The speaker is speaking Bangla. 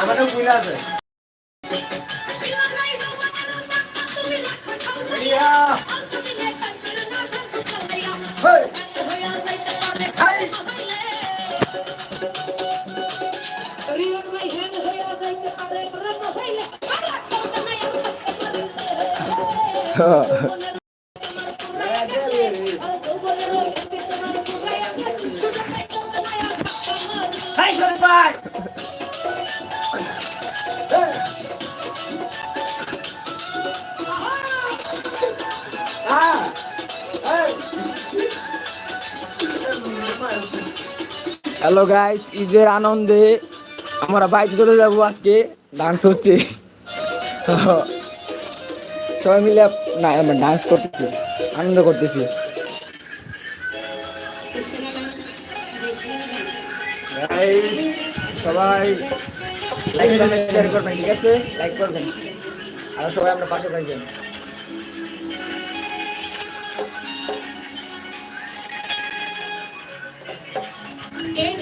আমারও ভুল আছে। ইয়া। শরীফ ভাই হ্যাঁ হ্যালো গাইস ঈদের আনন্দে আমরা বাইকে চলে যাব আজকে। ডান্স হচ্ছে। সবাই মিলে না ডান্স করতেছি। আনন্দ করতেছি। সবাই লাইক শেয়ার করবেন ঠিক আছে? লাইক করবেন। আর সবাই আমরা পাশে থাকবেন। এই